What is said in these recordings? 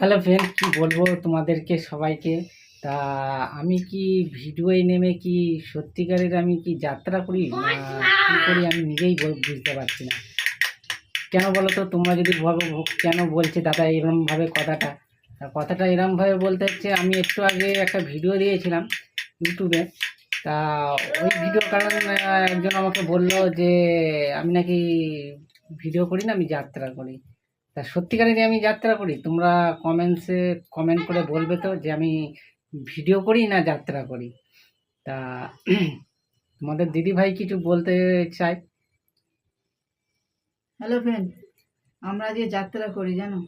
Hello friend কি বলব তোমাদেরকে সবাইকে? তা আমি কি ভিডিওয়ে নেমে কি সত্যিকারের আমি কি যাত্রা করি? না কি করি আমি নিজেই বুঝতে পারছি না। কেন বলো তো তোমরা যদি কেন বলছে দাদা এরমভাবে কথাটা? কথাটা এরমভাবে বলতে হচ্ছে, আমি একটু আগে একটা ভিডিও দিয়েছিলাম ইউটিউবে। তা ওই ভিডিও কারণ একজন আমাকে বলল যে, আমি নাকি ভিডিও করি না, আমি যাত্রা করি। তা সত্যিকারেরই আমি যাত্রা করি, তোমরা কমেন্টসে কমেন্ট করে বলবে তো যে আমি ভিডিও করি না যাত্রা করি। তা তোমাদের দিদি ভাই কিছু বলতে চাই হ্যালো ফ্রেন্ড আমরা যে যাত্রা করি জানো,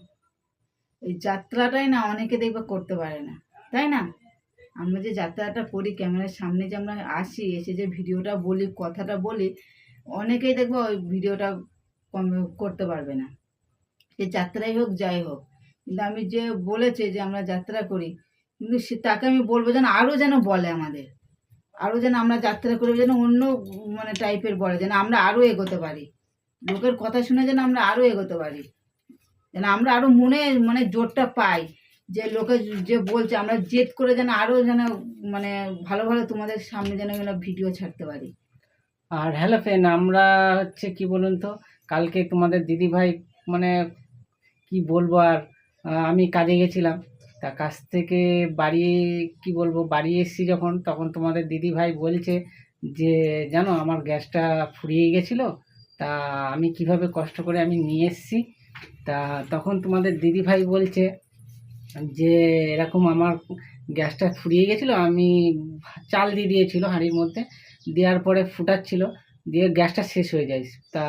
এই যাত্রাটাই না অনেকে দেখবে করতে পারে না, তাই না? আমরা যে যাত্রাটা করি, ক্যামেরার সামনে যে আমরা আসি, এসে যে ভিডিওটা বলি, কথাটা বলি, অনেকেই দেখবে ওই ভিডিওটা করতে পারবে না। সে যাত্রাই হোক, যাই হোক। কিন্তু আমি যে বলেছে যে আমরা যাত্রা করি, কিন্তু সে তাকে আমি বলব যেন আরও যেন বলে আমাদের। আরও যেন আমরা যাত্রা করি, যেন অন্য মানে টাইপের বলে, যেন আমরা আরও এগোতে পারি। লোকের কথা শুনে যেন আমরা আরও এগোতে পারি। যেন আমরা আরও মনে মানে জোরটা পাই যে লোকে যে বলছে, আমরা জেদ করে যেন আরও যেন মানে ভালো ভালো তোমাদের সামনে যেন আমরা ভিডিও ছাড়তে পারি। আর হ্যালো ফ্রেন্ড আমরা হচ্ছে কি বলুন তো? কালকে তোমাদের দিদি ভাই মানে কি বলব আর আমি কাজে গেছিলাম। তা কাজ থেকে বাড়ি, কি বলব, বাড়ি এসেছি যখন, তখন তোমাদের দিদি ভাই বলছে যে, জানো, আমার গ্যাসটা ফুরিয়ে গেছিল, তা আমি কীভাবে কষ্ট করে আমি নিয়ে এসেছি? তা তখন তোমাদের দিদি ভাই বলছে যে, এরকম আমার গ্যাসটা ফুরিয়ে গেছিল, আমি চাল দিয়ে দিয়েছিল হাঁড়ির মধ্যে, দেওয়ার পরে ফুটাচ্ছিল দিয়ে গ্যাসটা শেষ হয়ে যায়। তা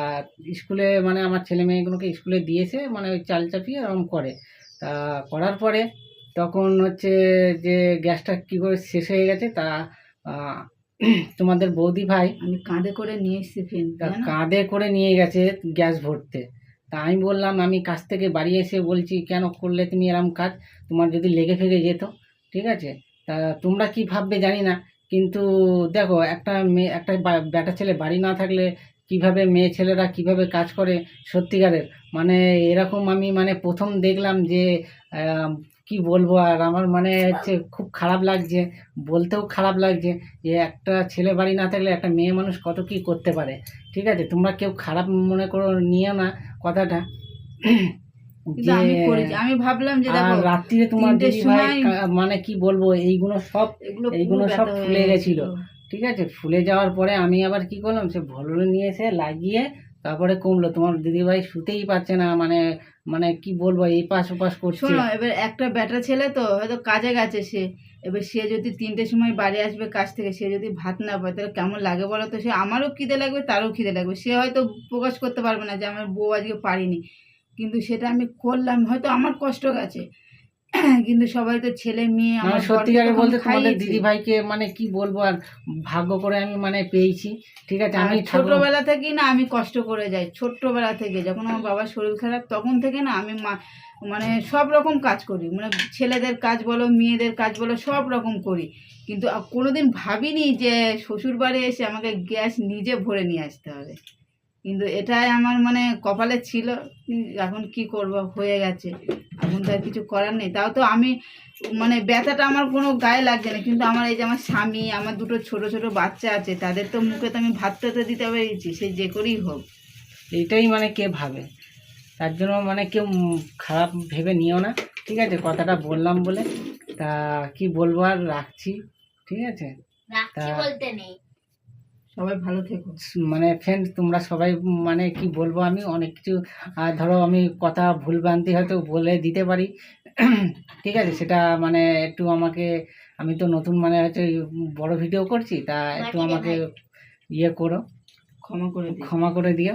স্কুলে মানে আমার ছেলে মেয়েগুলোকে স্কুলে দিয়েছে মানে ওই চাল চাপিয়ে এরকম করে। তা করার পরে তখন হচ্ছে যে গ্যাসটা কী করে শেষ হয়ে গেছে তা তোমাদের বৌদি ভাই আমি কাঁধে করে নিয়ে এসেছি ফ্রেন্ড তা কাঁধে করে নিয়ে গেছে গ্যাস ভরতে। তা আমি বললাম আমি কাজ থেকে বাড়ি এসে বলছি কেন করলে তুমি এরম কাজ? তোমার যদি লেগে ফেগে যেত ঠিক আছে? তা তোমরা কি ভাববে জানি না। কিন্তু দেখো, একটা মেয়ে, একটা বেটা ছেলে বাড়ি না থাকলে কীভাবে মেয়ে ছেলেরা কীভাবে কাজ করে সত্যিকারের? মানে এরকম আমি মানে প্রথম দেখলাম যে কি বলব? আর আমার মানে হচ্ছে খুব খারাপ লাগছে, বলতেও খারাপ লাগছে যে, একটা ছেলে বাড়ি না থাকলে একটা মেয়ে মানুষ কত কি করতে পারে? ঠিক আছে? তোমরা কেউ খারাপ মনে করো, নিও না কথাটা। কিন্তু আমি ভাবলাম যে দেখো রাত্রিরে তোমার মানে কি বলব এইগুলো সব এইগুলো সব ফুলে গেছিল। ঠিক আছে ফুলে যাওয়ার পরে আমি আবার কি করলাম সে ভলরে নিয়ে এসে লাগিয়ে তারপরে কমলো। তোমার দিদিভাই শুতেই পারছে না মানে মানে কি বলব এই পাশ ওপাশ করছে। শোনো এবার একটা ব্যাটা ছেলে তো হয়তো কাজে গেছে সে। এবার সে যদি তিনটের সময় বাড়ি আসবে কাজ থেকে সে যদি ভাত না পায় তাহলে কেমন লাগে বলো তো? সে আমারও খিদে লাগবে তারও খিদে লাগবে। সে হয়তো প্রকাশ করতে পারবে না যে আমার বউ আজকে পারিনি। কিন্তু সেটা আমি করলাম হয়তো আমার কষ্ট গেছে। কিন্তু সবাই তো ছেলে মেয়ে আমার সত্যিকারে বলতে তোমাদের দিদি ভাইকে মানে কি বলব আর ভাগ্য করে আমি মানে পেয়েছি। ঠিক আছে আমি ছোটবেলা থেকেই না আমি কষ্ট করে যাই ছোট্টবেলা থেকে। যখন আমার বাবার শরীর খারাপ তখন থেকে না আমি মা মানে সব রকম কাজ করি। মানে ছেলেদের কাজ বলো মেয়েদের কাজ বলো সব রকম করি। কিন্তু কোনোদিন ভাবিনি যে শ্বশুর বাড়ি এসে আমাকে গ্যাস নিজে ভরে নিয়ে আসতে হবে। এটাই আমার মানে কপালে ছিল এখন কি করব হয়ে গেছে। এখন তো আর কিছু করার নেই। তাও তো আমি মানে ব্যথাটা আমার কোনো গায়ে লাগছে না কিন্তু আমার এই যে আমার স্বামী আমার দুটো ছোট ছোট বাচ্চা আছে তাদের তো মুখে তো আমি ভাতটা তো দিতে পেরেছি সে যে করেই হোক। এইটাই মানে কে ভাবে? তার জন্য মানে কেউ খারাপ ভেবে নিও না ঠিক আছে? কথাটা বললাম বলে। তা কি বলব আর রাখছি ঠিক আছে? রাখছি তা- বলতে নেই। সবাই ভালো থেকো। মানে ফ্রেন্ড তোমরা সবাই মানে কি বলব আমি অনেক কিছু ধরো আমি কথা ভুলভ্রান্তি হয়তো বলে দিতে পারি। ঠিক আছে সেটা মানে একটু আমাকে আমি তো নতুন মানে হচ্ছে বড় ভিডিও করছি তা একটু আমাকে ইয়ে করো ক্ষমা করে ক্ষমা করে দিও।